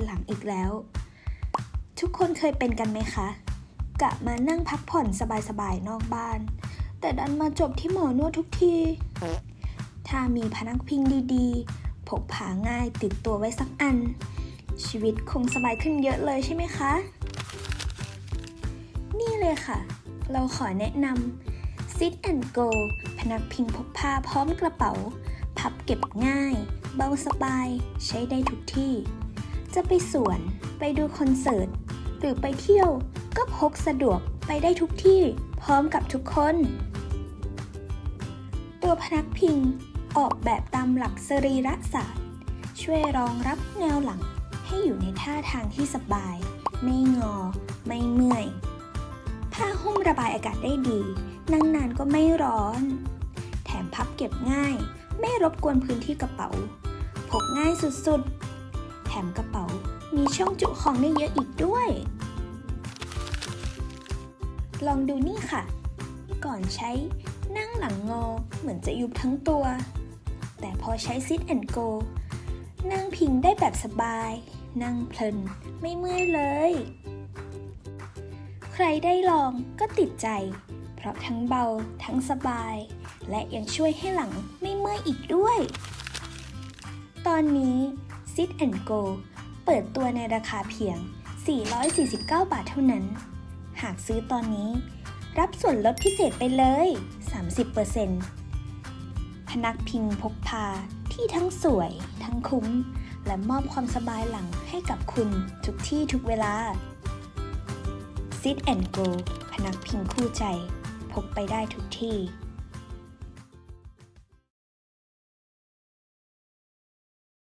วดหลังอีกแล้ว ทุกคนเคยเป็นกันไหมคะ กะมานั่งพักผ่อนสบายๆนอกบ้าน แต่ดันมาจบที่หมอนวดทุกที ถ้ามีพนักพิงดีๆพกพาง่ายติดตัวไว้สักอัน ชีวิตคงสบายขึ้นเยอะเลยใช่ไหมคะ นี่เลยค่ะ เราขอแนะนำ Sit and Go พนักพิงพกพาพร้อมกระเป๋า พับเก็บง่าย เบาสบาย ใช้ได้ทุกที่ จะไปสวน ไปดูคอนเสิร์ต หรือไปเที่ยวก็พกสะดวกไปได้ทุกที่พร้อมกับทุกคน ตัวพนักพิงออกแบบตามหลักสรีระศาสตร์ ช่วยรองรับแนวหลังให้อยู่ในท่าทางที่สบาย ไม่งอ ไม่เมื่อย ผ้าหุ้มระบายอากาศได้ดีนั่งนานก็ไม่ร้อน แถมพับเก็บง่าย ไม่รบกวนพื้นที่กระเป๋า พกง่ายสุดๆ แถมกระเป๋า มีช่องจุของได้เยอะอีกด้วย ลองดูนี่ค่ะ ก่อนใช้นั่งหลังงอเหมือนจะยุบทั้งตัว แต่พอใช้ Sit and Go นั่งพิงได้แบบสบาย นั่งเพลิน ไม่เมื่อยเลย ใครได้ลองก็ติดใจ เพราะทั้งเบาทั้งสบาย และยังช่วยให้หลังไม่เมื่อยอีกด้วย ตอนนี้ Sit and Go เปิดตัวในราคาเพียง 449 บาทเท่านั้น หากซื้อตอนนี้ รับส่วนลดพิเศษไปเลย 30%พนักพิงพกพาที่ทั้งสวย ทั้งคุ้ม และมอบความสบายหลังให้กับคุณทุกที่ทุกเวลา Sit and Go พนักพิงคู่ใจ พกไปได้ทุกที่